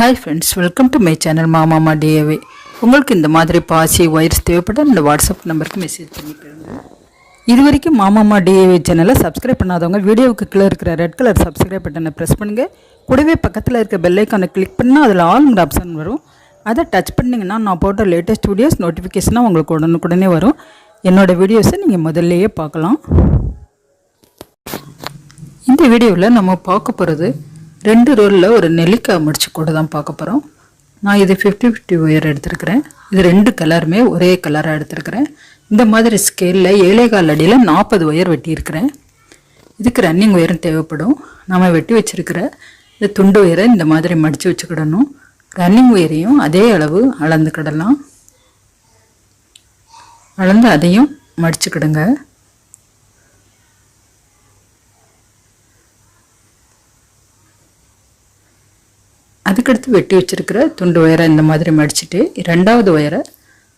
Hi friends welcome to my channel மாமாமா டிஏவே உங்களுக்கு இந்த மாதிரி பாசி ஒயர்ஸ் தேவைப்பட்டால் இந்த வாட்ஸ்அப் நம்பருக்கு மெசேஜ் பண்ணிக்கிறேங்க இது வரைக்கும் மாமாமா டிஏவே சேனலை சப்ஸ்கிரைப் பண்ணாதவங்க வீடியோவுக்கு கீழே இருக்கிற ரெட் கலர் சப்ஸ்கிரைப் பட்டனை ப்ரெஸ் பண்ணுங்கள் கூடவே பக்கத்தில் இருக்க பெல்லைக்கானை கிளிக் பண்ணால் அதில் ஆல்ங்கிற ஆப்ஷன் வரும். அதை டச் பண்ணிங்கன்னா நான் போட்ட லேட்டஸ்ட் வீடியோஸ் நோட்டிஃபிகேஷனாக உங்களுக்கு உடனுக்குடனே வரும். என்னோடய வீடியோஸை நீங்கள் முதல்லையே பார்க்கலாம். இந்த வீடியோவில் நம்ம பார்க்க போகிறது ரெண்டு ரோலில் ஒரு நெல்லிக்காய் முடிச்சு கூட தான் பார்க்க போகிறோம் நான் இது ஃபிஃப்டி ஃபிஃப்டி ஒயர் எடுத்திருக்கிறேன். இது ரெண்டு கலருமே ஒரே கலராக எடுத்திருக்கிறேன். இந்த மாதிரி ஸ்கேலில் ஏழேகால் அடியில் நாற்பது ஒயர் வெட்டியிருக்கிறேன். இதுக்கு ரன்னிங் ஒயரும் தேவைப்படும். நம்ம வெட்டி வச்சிருக்கிற இந்த துண்டு ஒயரை இந்த மாதிரி மடித்து வச்சுக்கிடணும். ரன்னிங் ஒயரையும் அதே அளவு அளந்துக்கிடலாம். அளந்து அதையும் மடிச்சுக்கிடுங்க அதுக்கடுத்து வெட்டி வச்சிருக்கிற துண்டு ஒயரை இந்த மாதிரி மடிச்சுட்டு ரெண்டாவது ஒயரை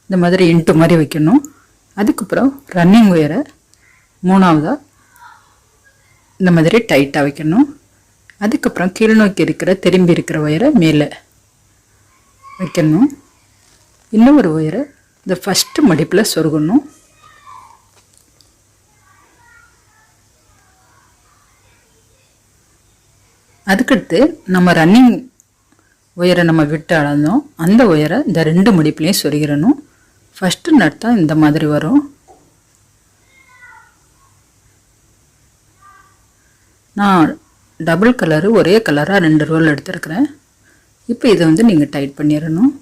இந்த மாதிரி இன்ட்டு மாதிரி வைக்கணும். அதுக்கப்புறம் ரன்னிங் ஒயரை மூணாவதாக இந்த மாதிரி டைட்டாக வைக்கணும். அதுக்கப்புறம் கீழ் நோக்கி இருக்கிற திரும்பி இருக்கிற ஒயரை மேலே வைக்கணும். இன்னொரு ஒயரை இந்த ஃபஸ்ட்டு மடிப்பில் சொருகணும். அதுக்கடுத்து நம்ம ரன்னிங் ஒயரை நம்ம விட்டு அளந்தோம். அந்த ஒயரை இந்த ரெண்டு முடிப்புலையும் சொருகிடணும். ஃபஸ்ட்டு நட் தான் இந்த மாதிரி வரும். நான் டபுள் கலரு ஒரே கலராக ரெண்டு ரோல் எடுத்துருக்கிறேன். இப்போ இதை வந்து நீங்கள் டைட் பண்ணிடணும்.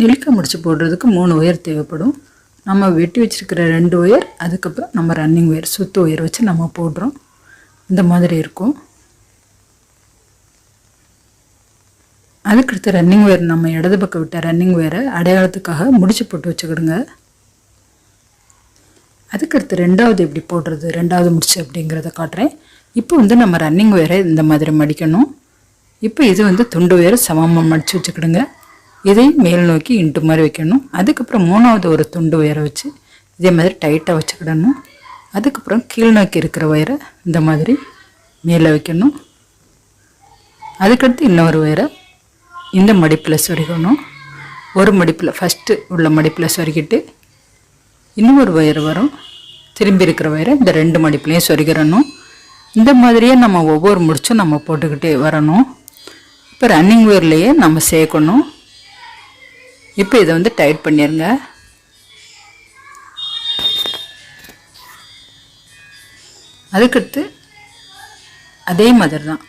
நெல்லிக்காய் முடிச்சு போடுறதுக்கு மூணு ஒயர் தேவைப்படும். நம்ம வெட்டி வச்சிருக்கிற ரெண்டு ஒயர் அதுக்கப்புறம் நம்ம ரன்னிங் ஒயர் சுத்து ஒயர் வச்சு நம்ம போடுறோம். இந்த மாதிரி இருக்கும். அதுக்கடுத்து ரன்னிங் வேர் நம்ம இடது பக்கம் விட்ட ரன்னிங் வேரை அடையாளத்துக்காக முடிச்சு போட்டு வச்சுக்கிடுங்க. அதுக்கடுத்து ரெண்டாவது எப்படி போடுறது ரெண்டாவது முடிச்சு அப்படிங்கிறத காட்டுறேன். இப்போ வந்து நம்ம ரன்னிங் வேரை இந்த மாதிரி மடிக்கணும். இப்போ இது வந்து துண்டு வேறு சமமாக மடித்து வச்சுக்கிடுங்க. இதையும் மேல் நோக்கி இன்ட்டு மாதிரி வைக்கணும். அதுக்கப்புறம் மூணாவது ஒரு துண்டு வேற வச்சு இதே மாதிரி டைட்டாக வச்சுக்கிடணும். அதுக்கப்புறம் கீழ் நோக்கி இருக்கிற ஒயரை இந்த மாதிரி மேலே வைக்கணும். அதுக்கடுத்து இன்னொரு ஒயரை இந்த மடிப்பில் சொருகணும். ஒரு மடிப்பில் ஃபஸ்ட்டு உள்ள மடிப்பில் சொருகிட்டு இன்னொரு ஒயர் வரும். திரும்பி இருக்கிற ஒயரை இந்த ரெண்டு மடிப்புலையும் சொருகிறணும். இந்த மாதிரியே நம்ம ஒவ்வொரு முடிச்சும் நம்ம போட்டுக்கிட்டே வரணும். இப்போ ரன்னிங் ஒயர்லேயே நம்ம சேர்க்கணும். இப்போ இதை வந்து டைட் பண்ணிடுங்க அதுக்கடுத்து அதே மாதிரி தான்.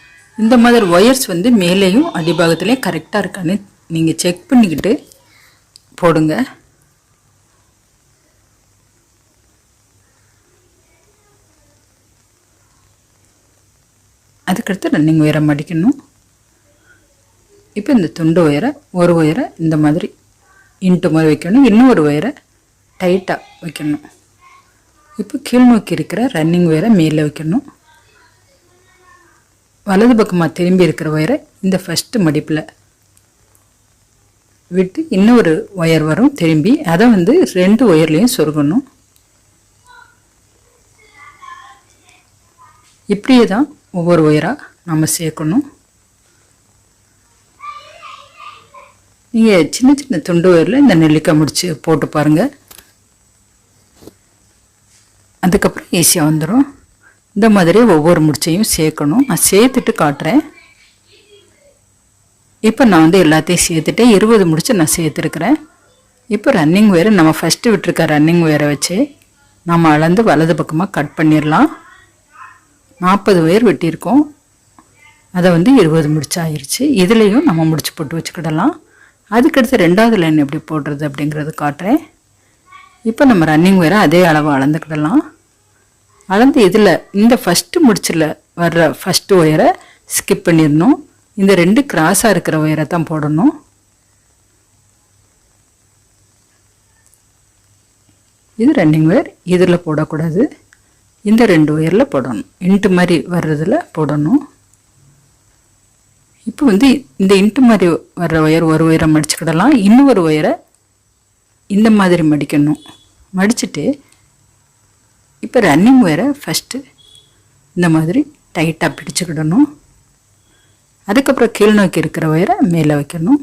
இந்த மாதிரி ஒயர்ஸ் வந்து மேலேயும் அடிபாகத்துலேயும் கரெக்டாக இருக்கான்னு நீங்கள் செக் பண்ணிக்கிட்டு போடுங்க. அதுக்கடுத்து ரன்னிங் உயரம் மடிக்கணும். இப்போ இந்த துண்டு ஒயரை ஒரு ஒயரை இந்த மாதிரி இன்ட்டு மாதிரி வைக்கணும். இன்னும் ஒரு ஒயரை டைட்டாக வைக்கணும். இப்போ கீழ் நோக்கி இருக்கிற ரன்னிங் ஒயரை மேலே வைக்கணும். வலது பக்கமாக திரும்பி இருக்கிற ஒயரை இந்த ஃபஸ்ட்டு மடிப்பில் விட்டு இன்னொரு ஒயர் வரும் திரும்பி. அதை வந்து ரெண்டு ஒயர்லேயும் சொருகணும். இப்படியே தான் ஒவ்வொரு ஒயராக நம்ம சேர்க்கணும். நீங்கள் சின்ன சின்ன துண்டு ஒயரில் இந்த நெல்லிக்காய் முடிச்சு போட்டு பாருங்கள் அதுக்கப்புறம் ஈஸியாக வந்துடும் இந்த மாதிரி ஒவ்வொரு முடிச்சையும் சேர்க்கணும். நான் சேர்த்துட்டு காட்டுறேன். இப்போ நான் வந்து எல்லாத்தையும் சேர்த்துட்டு இருபது முடிச்சு நான் சேர்த்துருக்குறேன். இப்போ ரன்னிங் வேறு நம்ம ஃபஸ்ட்டு விட்டுருக்க ரன்னிங் வேரை வச்சு நம்ம அளந்து வலது பக்கமாக கட் பண்ணிடலாம் நாற்பது ஒயர் வெட்டியிருக்கோம். அதை வந்து இருபது முடிச்சாயிருச்சு இதுலேயும் நம்ம முடிச்சு போட்டு வச்சுக்கிடலாம். அதுக்கடுத்து ரெண்டாவது லைன் எப்படி போடுறது அப்படிங்கிறது காட்டுறேன். இப்போ நம்ம ரன்னிங் வேரை அதே அளவு அளந்துக்கிடலாம். அளந்து இதில் இந்த ஃபஸ்ட்டு முடிச்சில் வர்ற ஃபஸ்ட்டு ஒயரை ஸ்கிப் பண்ணிடணும். இந்த ரெண்டு கிராஸாக இருக்கிற ஒயரை தான் போடணும். இது ரன்னிங் ஒயர் இதில் போடக்கூடாது. இந்த ரெண்டு ஒயரில் போடணும். இன்ட்டு மாதிரி வர்றதில் போடணும். இப்போ வந்து இந்த இன்ட்டு மாதிரி வர்ற ஒயர் ஒரு ஒயரை மடிச்சுக்கிடலாம். இன்னொரு ஒயரை இந்த மாதிரி மடிக்கணும். மடிச்சுட்டு இப்போ ரன்னிங் ஒயரை ஃபஸ்ட்டு இந்த மாதிரி டைட்டாக பிடிச்சிக்கிடணும். அதுக்கப்புறம் கீழ் நோக்கி இருக்கிற ஒயரை மேலே வைக்கணும்.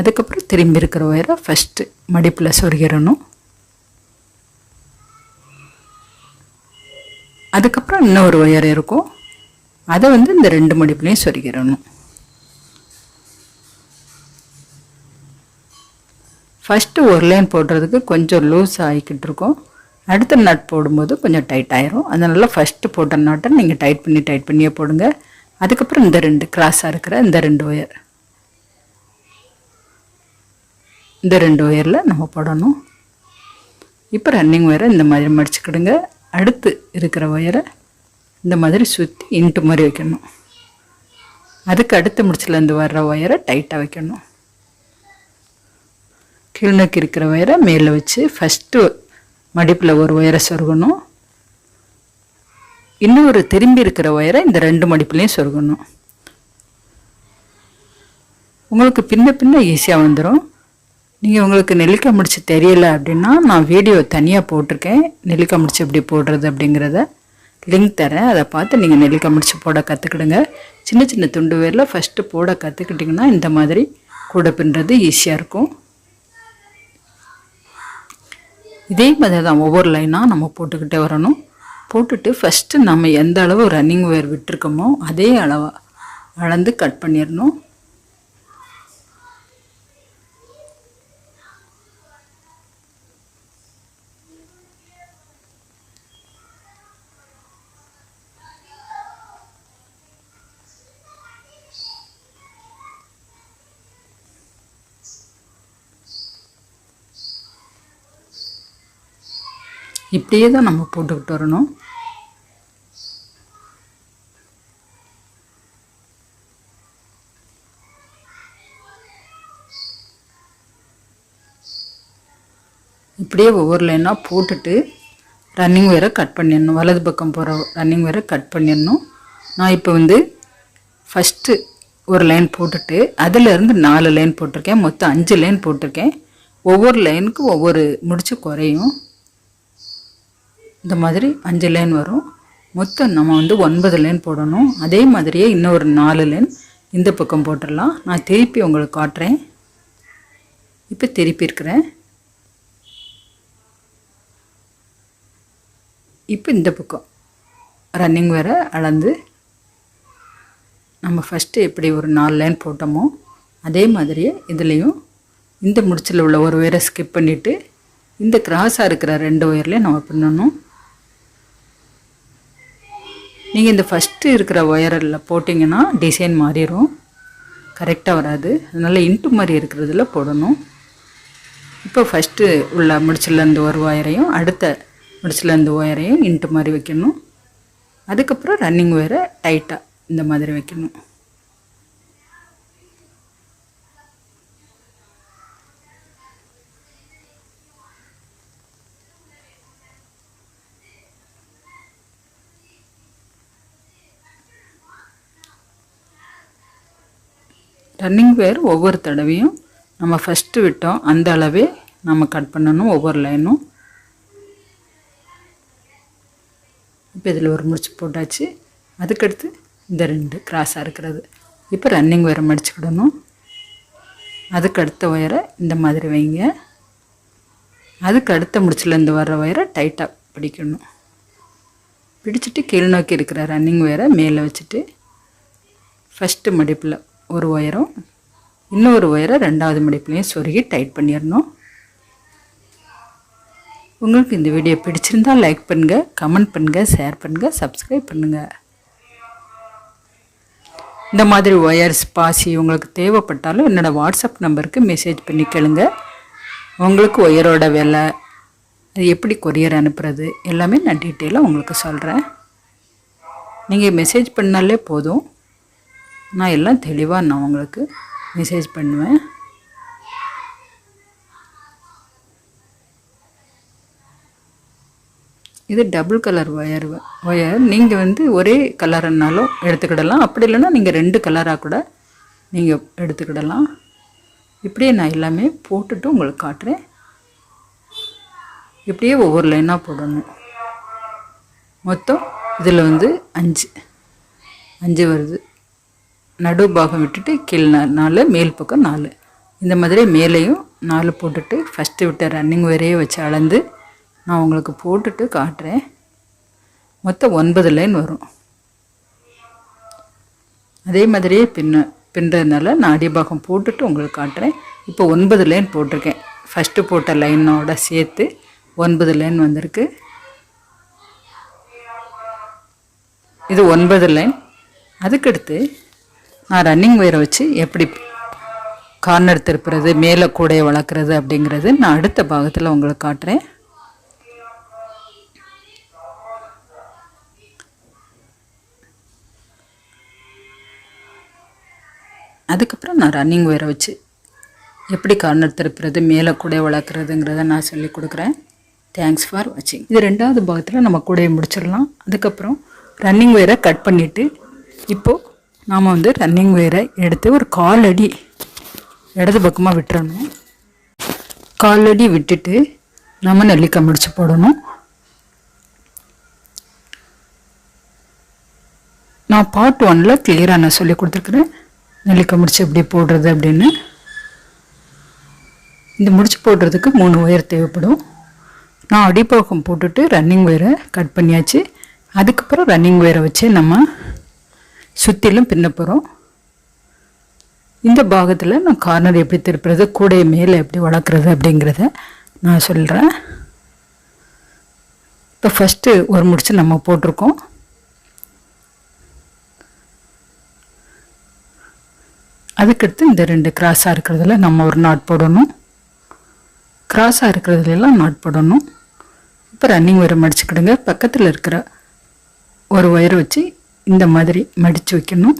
அதுக்கப்புறம் திரும்பி இருக்கிற ஒயரை ஃபஸ்ட்டு மடிப்பில் சொருகிடணும். அதுக்கப்புறம் இன்னொரு ஒயர் இருக்கும். அதை வந்து இந்த ரெண்டு மடிப்புலையும் சொருகிடணும். ஃபஸ்ட்டு ஒரு லைன் போடுறதுக்கு கொஞ்சம் லூஸ் ஆகிக்கிட்டு இருக்கும். அடுத்த நட் போடும்போது கொஞ்சம் டைட் ஆயிரும். அதனால் ஃபஸ்ட்டு போட்ட நாட்டை நீங்கள் டைட் பண்ணி டைட் பண்ணியே போடுங்க. அதுக்கப்புறம் இந்த ரெண்டு கிராஸாக இருக்கிற இந்த ரெண்டு ஒயர் இந்த ரெண்டு ஒயரில் நம்ம போடணும். இப்போ ரன்னிங் ஒயரை இந்த மாதிரி மடிச்சுக்கிடுங்க. அடுத்து இருக்கிற ஒயரை இந்த மாதிரி சுற்றி இன்ட்டு மாதிரி வைக்கணும். அதுக்கு அடுத்த முடிச்சிலேருந்து வர்ற ஒயரை டைட்டாக வைக்கணும். கீழ்நோக்கி இருக்கிற ஒயரை மேலே வச்சு ஃபஸ்ட்டு மடிப்பில் ஒரு ஒயரை சொருகணும். இன்னொரு திரும்பி இருக்கிற ஒயரை இந்த ரெண்டு மடிப்புலையும் சொருகணும். உங்களுக்கு பின்ன பின்ன ஈஸியாக வந்துடும் நீங்கள் உங்களுக்கு நெல்லிக்காய் முடிச்சு தெரியல அப்படின்னா நான் வீடியோ தனியாக போட்டிருக்கேன். நெல்லிக்காய் முடிச்சு எப்படி போடுறது அப்படிங்கிறத லிங்க் தரேன். அதை பார்த்து நீங்கள் நெல்லிக்காய் முடிச்சு போட கற்றுக்கிடுங்க சின்ன சின்ன துண்டு வேரில் ஃபஸ்ட்டு போட கற்றுக்கிட்டிங்கன்னா இந்த மாதிரி கூட பின்னுறது ஈஸியாக இருக்கும். இதே மாதிரி தான் ஒவ்வொரு லைனாக நம்ம போட்டுக்கிட்டே வரணும். போட்டுட்டு ஃபஸ்ட்டு நம்ம எந்த அளவு ரன்னிங் ஒயர் விட்டுருக்கோமோ அதே அளவாக அளந்து கட் பண்ணிடணும். இப்படியே தான் நம்ம போட்டுக்கிட்டு வரணும். இப்படியே ஒவ்வொரு லைனாக போட்டுட்டு ரன்னிங் வேரை கட் பண்ணிடணும். வலது பக்கம் போகிற ரன்னிங் வேரை கட் பண்ணிடணும். நான் இப்போ வந்து ஃபஸ்ட்டு ஒரு லைன் போட்டுட்டு அதிலேருந்து நாலு லைன் போட்டிருக்கேன். மொத்தம் அஞ்சு லைன் போட்டிருக்கேன். ஒவ்வொரு லைனுக்கும் ஒவ்வொரு முடிச்சு குறையும். இந்த மாதிரி அஞ்சு லைன் வரும். மொத்தம் நம்ம வந்து ஒன்பது லைன் போடணும். அதே மாதிரியே இன்னொரு நாலு லைன் இந்த பக்கம் போட்டுடலாம். நான் திருப்பி உங்களுக்கு காட்டுறேன். இப்போ திருப்பி இருக்கிறேன். இப்போ இந்த பக்கம். ரன்னிங் வேறு அளந்து. நம்ம ஃபஸ்ட்டு எப்படி ஒரு நாலு லைன் போட்டோமோ அதே மாதிரியே இதுலேயும் இந்த முடிச்சில் உள்ள ஒரு ஒயரை ஸ்கிப் பண்ணிவிட்டு இந்த கிராஸாக இருக்கிற ரெண்டு ஒயர்லேயும் நம்ம பண்ணணும் நீங்கள் இந்த ஃபஸ்ட்டு இருக்கிற ஒயரில் போட்டிங்கன்னா டிசைன் மாறிடும் கரெக்டாக வராது. அதனால் இன்ட்டு மாதிரி இருக்கிறதுல போடணும். இப்போ ஃபஸ்ட்டு உள்ள முடிச்சிலேருந்து ஒரு ஒயரையும் அடுத்த முடிச்சிலேருந்து ஒயரையும் இன்ட்டு மாதிரி வைக்கணும். அதுக்கப்புறம் ரன்னிங் ஒயரை டைட்டாக இந்த மாதிரி வைக்கணும். ரன்னிங் வேர் ஒவ்வொரு தடவையும் நம்ம ஃபஸ்ட்டு விட்டோம். அந்த அளவே நம்ம கட் பண்ணணும் ஒவ்வொரு லைனும் இப்போ இதில் ஒரு முடிச்சு போட்டாச்சு. அதுக்கடுத்து இந்த ரெண்டு கிராஸாக இருக்கிறது. இப்போ ரன்னிங் ஒயரை மடிச்சுக்கிடணும் அதுக்கு அடுத்த ஒயரை இந்த மாதிரி வைங்க. அதுக்கு அடுத்த முடிச்சிலேருந்து வர்ற ஒயரை டைட்டாக பிடிக்கணும். பிடிச்சிட்டு கீழ் நோக்கி இருக்கிற ரன்னிங் ஒயரை மேலே வச்சுட்டு ஃபஸ்ட்டு மடிப்பில் ஒரு ஒயரும் இன்னொரு ஒயரை ரெண்டாவது மடிப்புலையும் சொருகி டைட் பண்ணிடணும். உங்களுக்கு இந்த வீடியோ பிடிச்சிருந்தா லைக் பண்ணுங்கள் கமெண்ட் பண்ணுங்கள் ஷேர் பண்ணுங்கள் சப்ஸ்கிரைப் பண்ணுங்கள் இந்த மாதிரி ஒயர்ஸ் பாசி உங்களுக்கு தேவைப்பட்டாலும் என்னோடய வாட்ஸ்அப் நம்பருக்கு மெசேஜ் பண்ணி கேளுங்க. உங்களுக்கு ஒயரோட விலை அது எப்படி கொரியர் அனுப்புறது எல்லாமே நான் டீட்டெயிலாக உங்களுக்கு சொல்கிறேன் நீங்கள் மெசேஜ் பண்ணாலே போதும். நான் எல்லாம் தெளிவாக நான் உங்களுக்கு மெசேஜ் பண்ணுவேன். இது டபுள் கலர் ஒயர் ஒயர் நீங்கள் வந்து ஒரே கலர்னாலும் எடுத்துக்கிடலாம். அப்படி இல்லைன்னா நீங்கள் ரெண்டு கலராக கூட நீங்கள் எடுத்துக்கிடலாம். இப்படியே நான் எல்லாமே போட்டுட்டு உங்களுக்கு காட்டுறேன். இப்படியே ஒவ்வொரு லைனாக போடணும். மொத்தம் இதில் வந்து அஞ்சு. அஞ்சு வருது. நடு பாகம் விட்டுட்டு கீழ் நாலு மேல் பக்கம் நாலு. இந்த மாதிரி மேலேயும் நாலு போட்டுட்டு ஃபஸ்ட்டு விட்ட ரன்னிங் வரையே வச்சு அளந்து நான் உங்களுக்கு போட்டுட்டு காட்டுறேன். மொத்தம் ஒன்பது லைன் வரும். அதே மாதிரியே பின்ன பின்னுறதுனால நான் அடிபாகம் போட்டுட்டு உங்களுக்கு காட்டுறேன். இப்போ ஒன்பது லைன் போட்டிருக்கேன். ஃபஸ்ட்டு போட்ட லைனோட சேர்த்து ஒன்பது லைன் வந்திருக்கு. இது ஒன்பது லைன் அதுக்கடுத்து நான் ரன்னிங் ஒயரை வச்சு எப்படி கார்னர் திருப்புறது மேலே கூடையை வளர்க்குறது அப்படிங்கிறது நான் அடுத்த பாகத்தில் உங்களுக்கு காட்டுறேன். அதுக்கப்புறம் நான் ரன்னிங் ஒயரை வச்சு எப்படி கார்னர் திருப்புறது மேலே கூடையை வளர்க்குறதுங்கிறத நான் சொல்லி கொடுக்குறேன். தேங்க்ஸ் ஃபார் வாட்சிங் இது ரெண்டாவது பாகத்தில் நம்ம கூடையை முடிச்சிடலாம். அதுக்கப்புறம் ரன்னிங் ஒயரை கட் பண்ணிவிட்டு இப்போது நாம் வந்து ரன்னிங் ஒயரை எடுத்து ஒரு கால் அடி இடது பக்கமாக விட்டுறணும். கால் அடி விட்டுட்டு நம்ம நெல்லிக்காய் முடிச்சு போடணும். நான் பார்ட் ஒனில் கிளியராக நான் சொல்லி கொடுத்துருக்குறேன். நெல்லிக்காய் முடிச்சு எப்படி போடுறது அப்படின்னு. இந்த முடிச்சு போடுறதுக்கு மூணு ஒயர் தேவைப்படும். நான் அடிப்பக்கம் போட்டுட்டு ரன்னிங் ஒயரை கட் பண்ணியாச்சு. அதுக்கப்புறம் ரன்னிங் ஒயரை வச்சு நம்ம சுற்றிலும் பின்ன போகிறோம் இந்த பாகத்தில் நான் கார்னர் எப்படி திருப்புறது கூடைய மேலே எப்படி வளர்க்குறது அப்படிங்கிறத நான் சொல்கிறேன் இப்போ ஃபஸ்ட்டு ஒரு முடிச்சு நம்ம போட்டிருக்கோம். அதுக்கடுத்து இந்த ரெண்டு கிராஸாக இருக்கிறதுல நம்ம ஒரு நாட் போடணும். கிராஸாக இருக்கிறதுலாம் நாட் போடணும். இப்போ ரன்னிங் ஒயரை மடிச்சுக்கிடுங்க. பக்கத்தில் இருக்கிற ஒரு ஒயரை வச்சு இந்த மாதிரி மடித்து வைக்கணும்.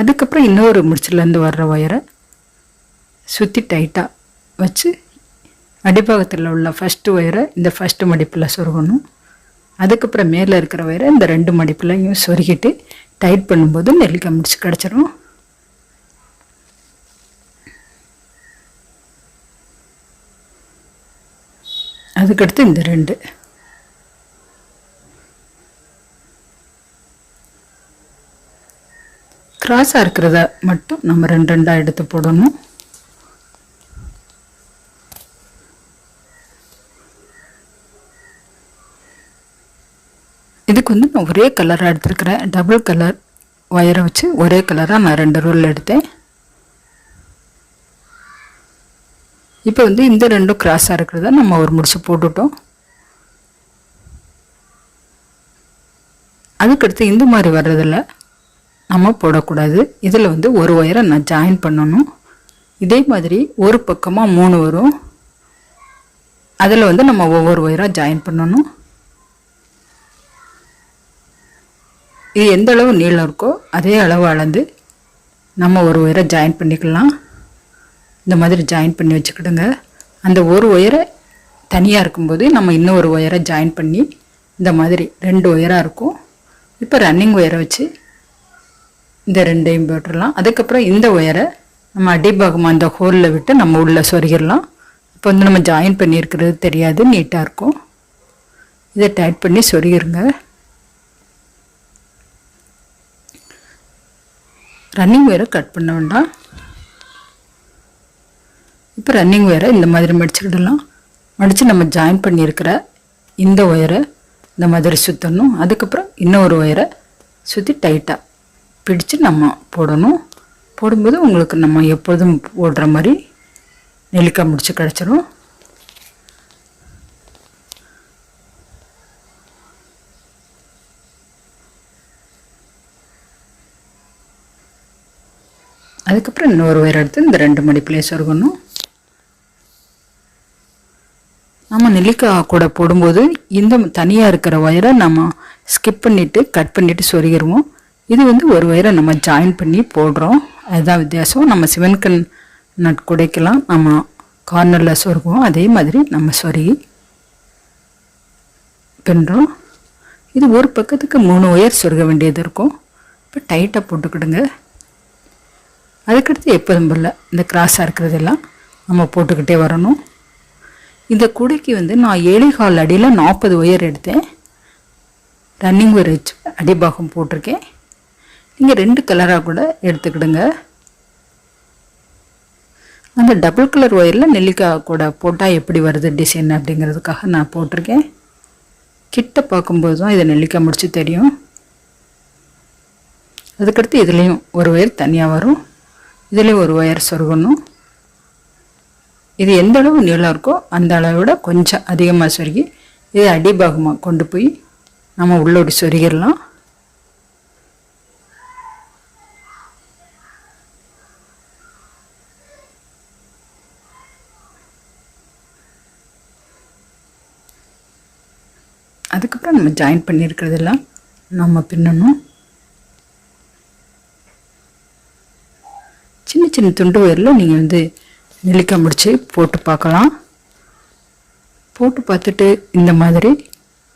அதுக்கப்புறம் இன்னொரு முடிச்சிலேருந்து வர்ற ஒயரை சுற்றி டைட்டாக வச்சு அடிப்பாகத்தில் உள்ள ஃபஸ்ட்டு ஒயரை இந்த ஃபஸ்ட்டு மடிப்பில் சொருகணும். அதுக்கப்புறம் மேலே இருக்கிற ஒயரை இந்த ரெண்டு மடிப்புலையும் சொருகிட்டு டைட் பண்ணும்போது நெல்லிக்காய் முடிச்சு கிடச்சிரும். அதுக்கடுத்து இந்த ரெண்டு. கிராஸாக இருக்கிறத மட்டும் நம்ம ரெண்டு ரெண்டாக எடுத்து போடணும். இதுக்கு வந்து நான் ஒரே கலராக எடுத்துருக்கிறேன். டபுள் கலர் ஒயரை வச்சு ஒரே கலராக நான் ரெண்டு ரோல் எடுத்தேன். இப்போ வந்து இந்த ரெண்டும் கிராஸாக இருக்கிறத நம்ம ஒரு முடிச்சு போட்டுட்டோம். அதுக்கடுத்து இந்த மாதிரி வர்றதில்லை. நம்ம போடக்கூடாது. இதில் வந்து ஒரு ஒயரை நான் ஜாயின் பண்ணணும். இதே மாதிரி ஒரு பக்கமாக மூணு வரும். அதில் வந்து நம்ம ஒவ்வொரு ஒயராக ஜாயின் பண்ணணும். இது எந்த அளவு நீளம் இருக்கோ அதே அளவு அளந்து நம்ம ஒரு ஒயரை ஜாயின் பண்ணிக்கலாம். இந்த மாதிரி ஜாயின் பண்ணி வச்சுக்கிடுங்க. அந்த ஒரு ஒயரை தனியாக இருக்கும்போது நம்ம இன்னொரு ஒயரை ஜாயின் பண்ணி இந்த மாதிரி ரெண்டு ஒயராக இருக்கும். இப்போ ரன்னிங் ஒயரை வச்சு இந்த ரெண்டையும் போட்டுடலாம். அதுக்கப்புறம் இந்த ஒயரை நம்ம அடிபாகமாக அந்த ஹோலில் விட்டு நம்ம உள்ளே சொருகிடலாம். இப்போ வந்து நம்ம ஜாயின் பண்ணியிருக்கிறது தெரியாது நீட்டாக இருக்கும். இதை டைட் பண்ணி சொருகிருங்க. ரன்னிங் ஒயரை கட் பண்ண வேண்டாம். இப்போ ரன்னிங் ஒயரை இந்த மாதிரி மடிச்சுக்கிடலாம். மடித்து நம்ம ஜாயின் பண்ணியிருக்கிற இந்த ஒயரை இந்த மாதிரி சுற்றணும் அதுக்கப்புறம் இன்னொரு ஒயரை சுற்றி டைட்டாக பிடிச்சு நம்ம போடணும். போடும்போது உங்களுக்கு நம்ம எப்பொழுதும் போடுற மாதிரி நெல்லிக்காய் முடிச்சு கிடச்சிரும் அதுக்கப்புறம் இன்னொரு ஒயர் எடுத்து இந்த ரெண்டு மடிப்புலேயே சொருகணும். நம்ம நெல்லிக்காய் கூட போடும்போது இந்த தனியாக இருக்கிற ஒயரை நம்ம ஸ்கிப் பண்ணிவிட்டு கட் பண்ணிவிட்டு சொருகிடுவோம் இது வந்து ஒரு ஒயரை நம்ம ஜாயின் பண்ணி போடுறோம். அதுதான் வித்தியாசம். நம்ம சிவன்கண் நட் குடைக்கலாம். நம்ம கார்னரில் சொருகுவோம். அதே மாதிரி நம்ம சொருகி பின்னுறோம் இது ஒரு பக்கத்துக்கு மூணு ஒயர் சொருக வேண்டியது இருக்கும். இப்போ டைட்டாக போட்டுக்கிடுங்க. அதுக்கடுத்து எப்போதும் போல் இந்த கிராஸாக இருக்கிறதெல்லாம் நம்ம போட்டுக்கிட்டே வரணும். இந்த குடைக்கு வந்து நான் ஏழைகால் அடியில் நாற்பது ஒயர் எடுத்தேன். ரன்னிங் ஒயர் வச்சு அடிபாகம் போட்டிருக்கேன். நீங்கள் ரெண்டு கலராக கூட எடுத்துக்கிடுங்க. அந்த டபுள் கலர் ஒயரில் நெல்லிக்காய் கூட போட்டால் எப்படி வருது டிசைன் அப்படிங்கிறதுக்காக நான் போட்டிருக்கேன். கிட்ட பார்க்கும்போது தான் இதை நெல்லிக்காய் முடிச்சு தெரியும். அதுக்கடுத்து இதுலேயும் ஒரு ஒயர் தனியாக வரும். இதுலேயும் ஒரு ஒயர் சொருகணும். இது எந்த அளவு நீளம் இருக்கோ அந்த அளவை விட கொஞ்சம் அதிகமாக சொருகி இதை அடிபாகமாக கொண்டு போய் நம்ம உள்ளோடி சொருகிடலாம். அதுக்கப்புறம் நம்ம ஜாயின் பண்ணியிருக்கிறதெல்லாம் நம்ம பின்னணும். சின்ன சின்ன துண்டு உயரில் நீங்கள் வந்து நெல்லிக்காய் முடித்து போட்டு பார்க்கலாம். போட்டு பார்த்துட்டு இந்த மாதிரி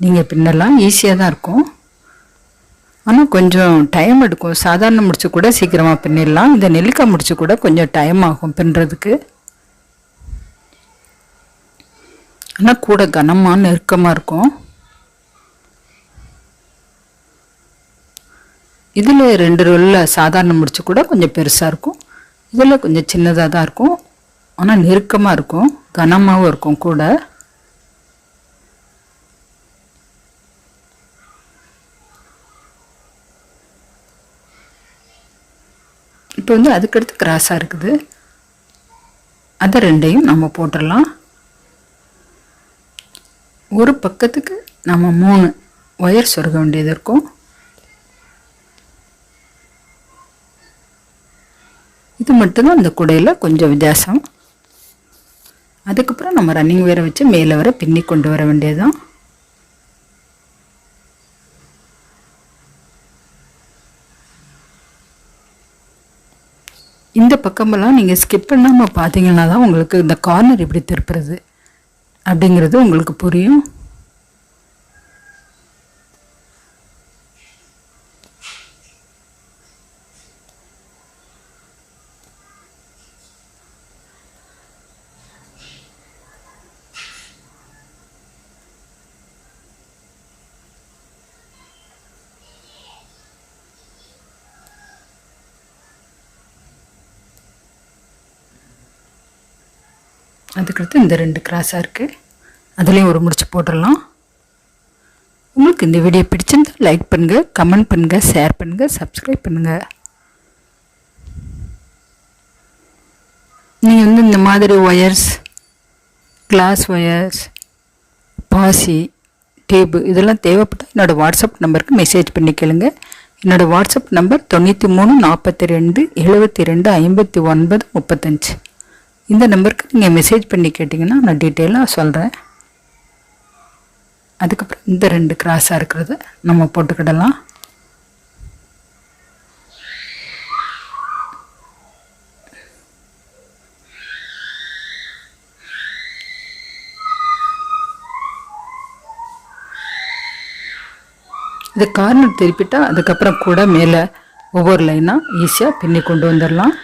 நீங்கள் பின்னலாம். ஈஸியாக தான் இருக்கும். ஆனால் கொஞ்சம் டைம் எடுக்கும். சாதாரண முடிச்சு கூட சீக்கிரமாக பின்னிடலாம். இந்த நெல்லிக்காய் முடிச்சு கூட கொஞ்சம் டைம் ஆகும் பின்னுறதுக்கு. ஆனால் கூட கனமாக நெருக்கமாக இருக்கும். இதில் ரெண்டு ரோலில் சாதாரண முடிச்சு கூட கொஞ்சம் பெருசாக இருக்கும். இதில் கொஞ்சம் சின்னதாக தான் இருக்கும். ஆனால் நெருக்கமாக இருக்கும். கனமாகவும் இருக்கும் கூட. இப்போ வந்து அதுக்கடுத்து கிராஸாக இருக்குது. அதை ரெண்டையும் நம்ம போட்டுடலாம் ஒரு பக்கத்துக்கு நம்ம மூணு ஒயர் சொருக வேண்டியது இருக்கும். இது மட்டும்தான் இந்த குடையில் கொஞ்சம் வித்தியாசம். அதுக்கப்புறம் நம்ம ரன்னிங் வேற வச்சு மேலே வர பின்னி கொண்டு வர வேண்டியதுதான். இந்த பக்கமெல்லாம் நீங்கள் ஸ்கிப் பண்ணாமல் பார்த்தீங்கன்னா தான் உங்களுக்கு இந்த கார்னர் எப்படி திருப்புறது அப்படிங்கிறது உங்களுக்கு புரியும். அதுக்கடுத்து இந்த ரெண்டு கிராஸாக இருக்குது அதுலேயும் ஒரு முடிச்சு போட்டுடலாம் உங்களுக்கு இந்த வீடியோ பிடிச்சிருந்தா லைக் பண்ணுங்கள் கமெண்ட் பண்ணுங்கள் ஷேர் பண்ணுங்கள் சப்ஸ்கிரைப் பண்ணுங்கள் நீங்கள் வந்து இந்த மாதிரி ஒயர்ஸ் கிளாஸ் ஒயர்ஸ் பாசி டேபு இதெல்லாம் தேவைப்பட்டால் என்னோடய வாட்ஸ்அப் நம்பருக்கு மெசேஜ் பண்ணி கேளுங்க. என்னோடய வாட்ஸ்அப் நம்பர் தொண்ணூற்றி மூணு நாற்பத்தி ரெண்டு எழுபத்தி ரெண்டு ஐம்பத்தி ஒன்பது முப்பத்தஞ்சு. இந்த நம்பருக்கு நீங்கள் மெசேஜ் பண்ணி கேட்டிங்கன்னா நான் டீட்டெயிலாக சொல்கிறேன் அதுக்கப்புறம் இந்த ரெண்டு கிராஸாக இருக்கிறத நம்ம போட்டுக்கிடலாம். இது கார்னர் திருப்பிட்டா அதுக்கப்புறம் கூட மேலே ஒவ்வொரு லைனாக ஈஸியாக பின்னி கொண்டு வந்துடலாம்.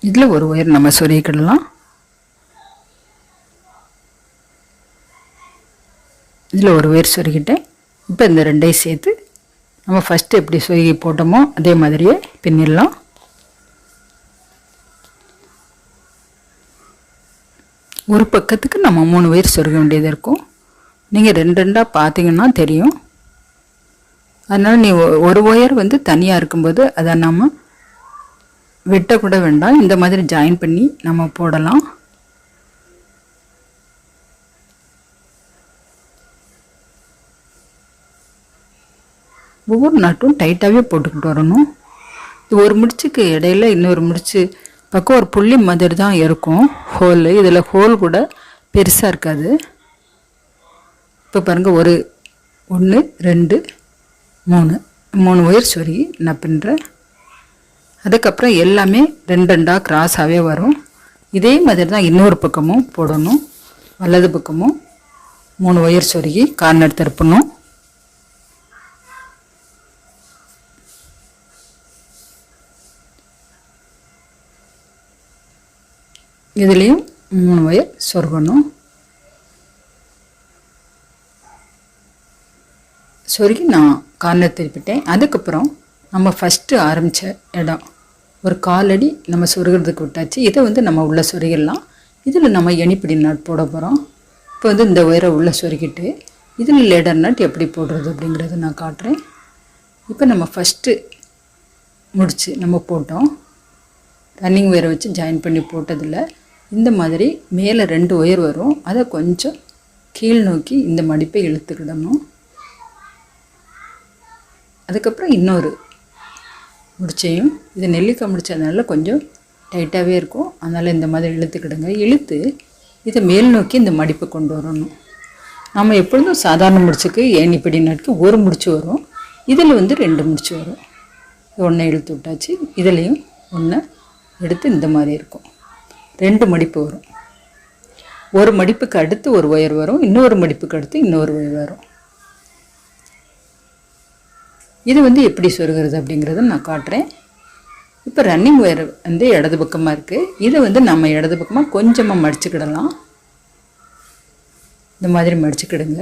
இதில் ஒரு ஒயர் நம்ம சொருகிக்கிடலாம் இதில் ஒரு ஒயர் சொருகிட்டேன் இப்போ இந்த ரெண்டையும் சேர்த்து நம்ம ஃபஸ்ட்டு எப்படி சொருகி போட்டோமோ அதே மாதிரியே பின்னிடலாம். ஒரு பக்கத்துக்கு நம்ம மூணு ஒயர் சொருக வேண்டியது இருக்கும். நீங்கள் ரெண்டு ரெண்டாக பார்த்தீங்கன்னா தெரியும். அதனால் நீ ஒ- ஒரு ஒயர் வந்து தனியாக இருக்கும்போது அதை நம்ம வெட்ட கூட வேண்டாம் இந்த மாதிரி ஜாயின் பண்ணி நம்ம போடலாம். ஒவ்வொரு நாட்டும் டைட்டாகவே போட்டுக்கிட்டு வரணும். இது ஒரு முடிச்சுக்கு இடையில இன்னொரு முடிச்சு. பக்கம் ஒரு புள்ளி மாதிரி தான் இருக்கும். ஹோல் இதில் ஹோல் கூட பெருசாக இருக்காது. இப்போ பாருங்கள் ஒரு ஒன்று ரெண்டு மூணு. மூணு ஒயர் சொருகி நான் பின்னுறேன் அதுக்கப்புறம் எல்லாமே ரெண்டு ரெண்டாக கிராஸாகவே வரும். இதே மாதிரி தான் இன்னொரு பக்கமும் போடணும். வலது பக்கமும் மூணு ஒயர் சொருகி கார்னர் திருப்பணும். இதுலேயும் மூணு ஒயர் சொருகணும். சொருகி நான் கார்னர் திருப்பிட்டேன். அதுக்கப்புறம் நம்ம ஃபஸ்ட்டு ஆரம்பித்த இடம். ஒரு காலடி நம்ம சொருகிறதுக்கு விட்டாச்சு. இதை வந்து நம்ம உள்ளே சொருகிடலாம். இதில் நம்ம எணிப்படி நாட் போட போகிறோம் இப்போ வந்து இந்த ஒயரை உள்ளே சொருகிட்டு இதில் லேடர் நட் எப்படி போடுறது அப்படிங்கிறத நான் காட்டுறேன். இப்போ நம்ம ஃபஸ்ட்டு முடிச்சு நம்ம போட்டோம். ரன்னிங் ஒயரை வச்சு ஜாயின் பண்ணி போட்டதில் இந்த மாதிரி மேலே ரெண்டு ஒயர் வரும். அதை கொஞ்சம் கீழ் நோக்கி இந்த மடிப்பை இழுத்துக்கிடணும். அதுக்கப்புறம் இன்னொரு முடிச்சையும் இது நெல்லிக்காய் முடிச்சதுனால கொஞ்சம் டைட்டாகவே இருக்கும். அதனால் இந்த மாதிரி இழுத்துக்கிடுங்க. இழுத்து இதை மேல் நோக்கி இந்த மடிப்பை கொண்டு வரணும். நம்ம எப்பொழுதும் சாதாரண முடிச்சுக்கு ஏணிப்படி நாட்கு ஒரு முடிச்சு வரும். இதில் வந்து ரெண்டு முடிச்சு வரும். ஒன்றை இழுத்து விட்டாச்சு. இதுலேயும் ஒன்று எடுத்து இந்த மாதிரி இருக்கும். ரெண்டு மடிப்பு வரும். ஒரு மடிப்புக்கு அடுத்து ஒரு ஒயர் வரும். இன்னொரு மடிப்புக்கு அடுத்து இன்னொரு ஒயர் வரும். இது வந்து எப்படி சொருகிறது அப்படிங்கிறத நான் காட்டுறேன். இப்போ ரன்னிங் ஒயர் வந்து இடது பக்கமாக இருக்குது இதை வந்து நம்ம இடது பக்கமாக கொஞ்சமாக மடிச்சுக்கிடலாம். இந்த மாதிரி மடிச்சுக்கிடுங்க.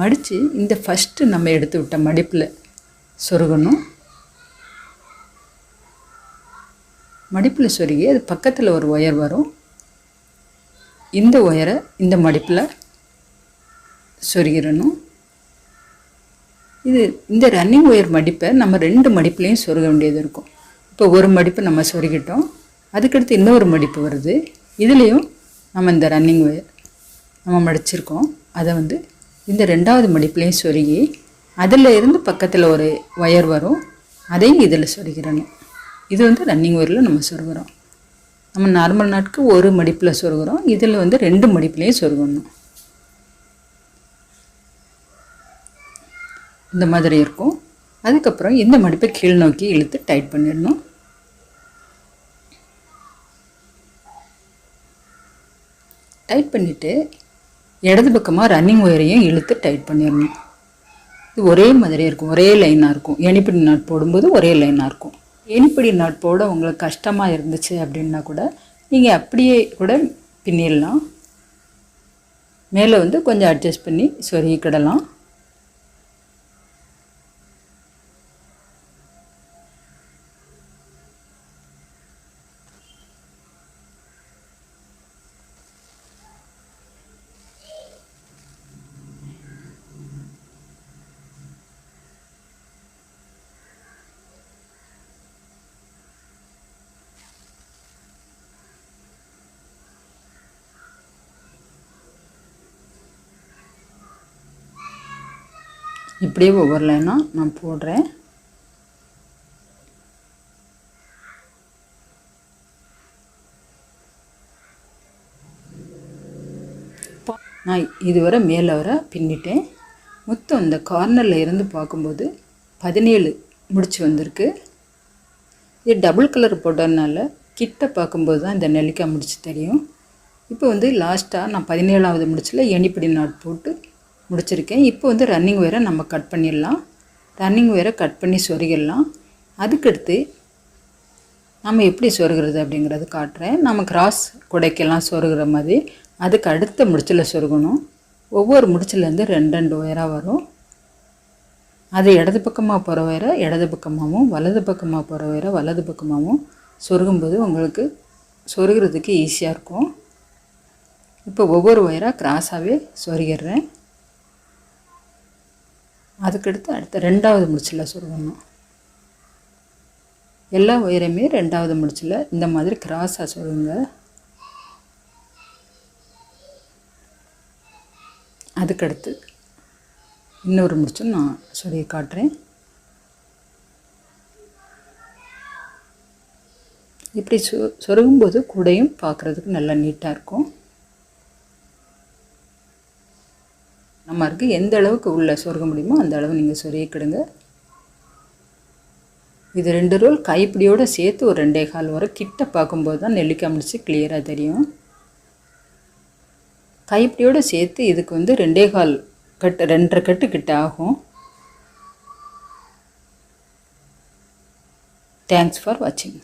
மடித்து இந்த ஃபஸ்ட்டு நம்ம எடுத்து விட்ட மடிப்பில் சொருகணும். மடிப்பில் சொருகி அது பக்கத்தில் ஒரு ஒயர் வரும். இந்த ஒயரை இந்த மடிப்பில் சொருகிடணும். இது இந்த ரன்னிங் ஒயர் மடிப்பை நம்ம ரெண்டு மடிப்புலேயும் சொருக வேண்டியது இருக்கும். இப்போ ஒரு மடிப்பு நம்ம சொருகிட்டோம். அதுக்கடுத்து இன்னொரு மடிப்பு வருது. இதுலேயும் நம்ம இந்த ரன்னிங் ஒயர் நம்ம மடிச்சிருக்கோம். அதை வந்து இந்த ரெண்டாவது மடிப்புலேயும் சொருகி அதில் இருந்து பக்கத்தில் ஒரு ஒயர் வரும். அதையும் இதில் சொருகிறணும். இது வந்து ரன்னிங் ஒயரில் நம்ம சொருகிறோம். நம்ம நார்மல் நாட்கு ஒரு மடிப்பில் சொருகிறோம். இதில் வந்து ரெண்டு மடிப்புலேயும் சொருகணும். இந்த மாதிரி இருக்கும். அதுக்கப்புறம் இந்த மடிப்பை கீழ் நோக்கி இழுத்து டைட் பண்ணிடணும். டைட் பண்ணிவிட்டு இடது பக்கமாக ரன்னிங் ஒயரையும் இழுத்து டைட் பண்ணிடணும். இது ஒரே மாதிரி இருக்கும். ஒரே லைனாக இருக்கும். எனிப்படி நாட் போடும்போது ஒரே லைனாக இருக்கும். எனிப்படி நாட் போட உங்களுக்கு கஷ்டமாக இருந்துச்சு அப்படின்னா கூட நீங்கள் அப்படியே கூட பின்னிடலாம். மேலே வந்து கொஞ்சம் அட்ஜஸ்ட் பண்ணி சொருகிக்கிடலாம். இப்படியே ஒவ்வொரு லைனாக நான் போடுறேன். நான் இதுவரை மேலே வர பின்னிட்டேன். மொத்தம் இந்த கார்னரில் இருந்து பார்க்கும்போது பதினேழு முடிச்சு வந்திருக்கு. இது டபுள் கலர் போட்டதுனால கிட்ட பார்க்கும்போது தான் இந்த நெல்லிக்காய் முடிச்சு தெரியும். இப்போ வந்து லாஸ்ட்டாக நான் பதினேழாவது முடிச்சில் எணிப்படி நாட் போட்டு முடிச்சிருக்கேன். இப்போ வந்து ரன்னிங் ஒயரை நம்ம கட் பண்ணிடலாம். ரன்னிங் ஒயரை கட் பண்ணி சொருகிடலாம். அதுக்கடுத்து நம்ம எப்படி சொருகிறது அப்படிங்கிறது காட்டுறேன். நம்ம கிராஸ் குடைக்கெல்லாம் சொருகிற மாதிரி அதுக்கு அடுத்த முடிச்சில் சொருகணும். ஒவ்வொரு முடிச்சிலேருந்து ரெண்டு ரெண்டு ஒயராக வரும். அது இடது பக்கமாக போகிற ஒயரை இடது பக்கமாகவும் வலது பக்கமாக போகிற ஒயரை வலது பக்கமாகவும் சொருகும்போது உங்களுக்கு சொருகிறதுக்கு ஈஸியாக இருக்கும். இப்போ ஒவ்வொரு ஒயராக கிராஸாகவே சொருகிடுறேன். அதுக்கடுத்து அடுத்த ரெண்டாவது முடிச்சில் சொருகணும் எல்லா ஒயரையுமே ரெண்டாவது முடிச்சில் இந்த மாதிரி கிராஸாக சொருங்க அதுக்கடுத்து இன்னொரு முடிச்சும் நான் சொல்லி காட்டுறேன். இப்படி சொ சொருகும்போது கூடையும் பார்க்குறதுக்கு நல்லா நீட்டாக இருக்கும். நம்ம இருக்குது எந்த அளவுக்கு உள்ள சொருக முடியுமோ அந்த அளவு நீங்கள் சொருகிக்கிடுங்க இது ரெண்டு ரோல் கைப்பிடியோடு சேர்த்து ஒரு ரெண்டே கால் வர கிட்ட பார்க்கும்போது தான் நெல்லிக்காய் முடிச்சு கிளியராக தெரியும். கைப்பிடியோடு சேர்த்து இதுக்கு வந்து ரெண்டே கால் கட்டு ரெண்டரை கட்டு கிட்ட ஆகும். தேங்க்ஸ் ஃபார் வாட்சிங்